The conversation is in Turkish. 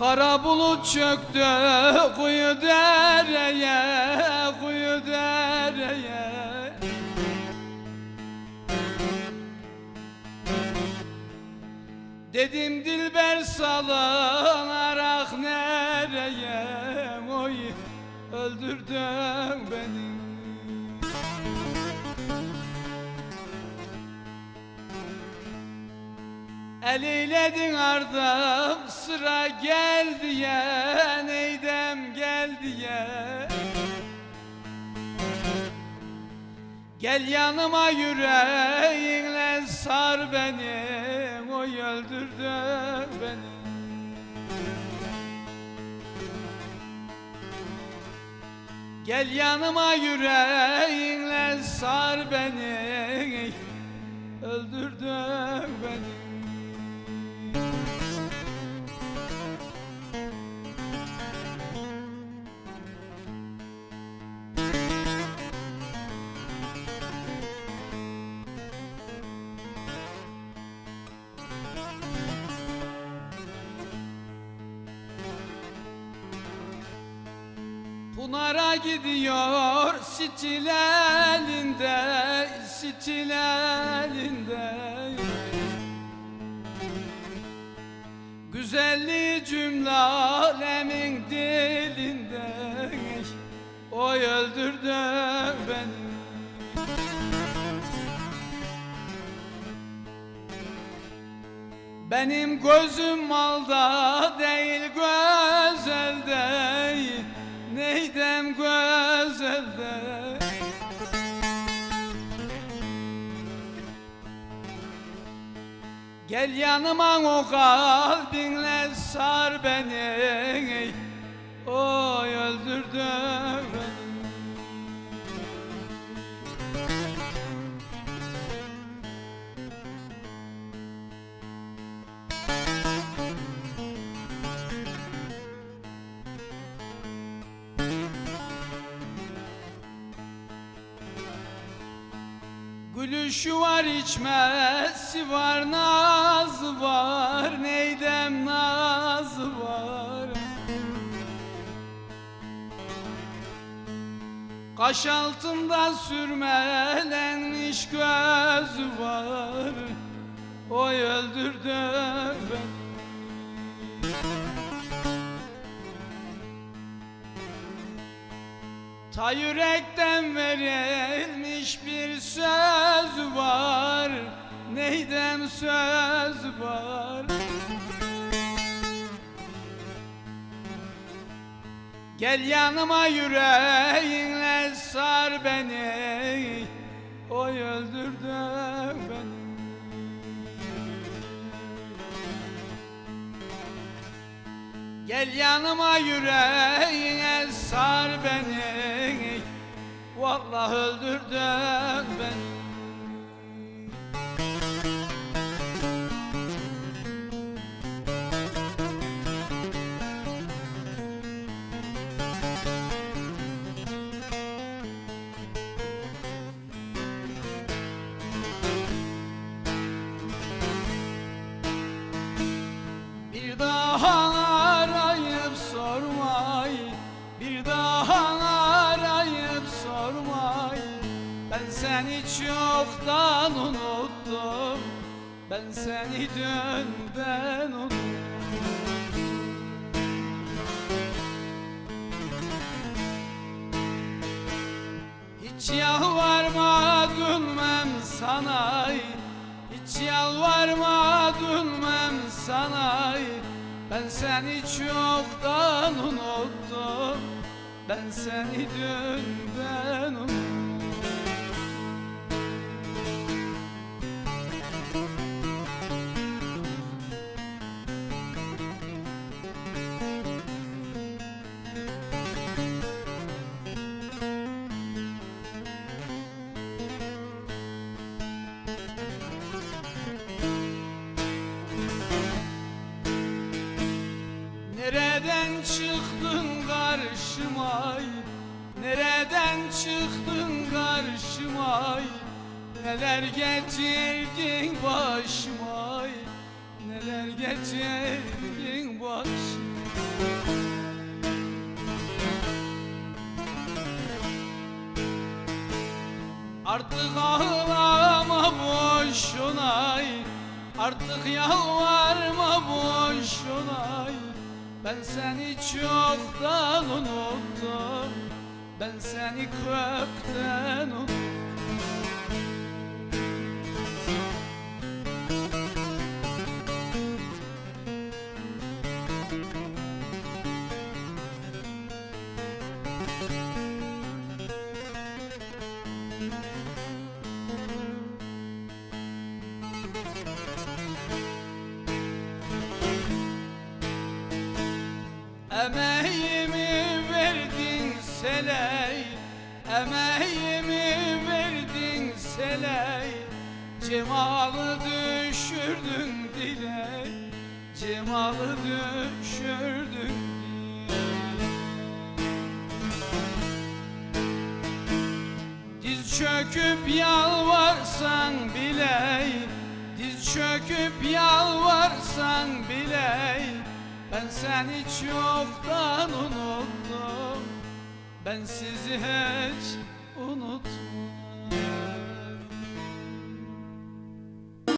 Kara bulut çöktü kuyu dereye, kuyu dereye. Dedim dilber salınarak nereye? Oy öldürdün beni El eyledin ardım sıra gel diye Neydem gel diye. Gel yanıma yüreğinle sar beni Oy öldürdün beni. Gel yanıma yüreğinle sar beni Öldürdün beni Pınar'a gidiyor stil elinde, stil elinde. Güzelliği cümle alemin dilinde Oy öldürdü beni. Benim gözüm malda değil gözelde Neydem gözelde Gel yanıma o kalbinle sar beni. Oy öldürdü Gülüşü var içmesi var nazı var Neydem nazı var? Kaş altında sürmelenmiş gözü var. Oy öldürdü beni Ta yürekten verilmiş bir söz var. Neydem söz var? Gel yanıma yüreğinle sar beni. Oy öldürdü beni Gel yanıma yüreğine sar beni. Vallahi öldürdün beni Ben seni çoktan unuttum. Ben seni dünden unuttum. Hiç yalvarmadım ben sana Hiç yalvarmadım ben sana Ben seni çoktan unuttum. Ben seni dünden Nereden çıktın karşıma? Nereden çıktın karşıma? Neler getirdin başıma? Neler getirdin başıma? Artık ağlama boşuna. Artık yalvarma boşuna. Ben seni çoktan unuttum. Ben seni kökten seley Emeğimi verdin seley. Cemalı düşürdün dile Cemalı düşürdün dile Diz çöküp yalvarsan bile Diz çöküp yalvarsan bile Ben seni çoktan unuttum Ben sizi hiç unutmam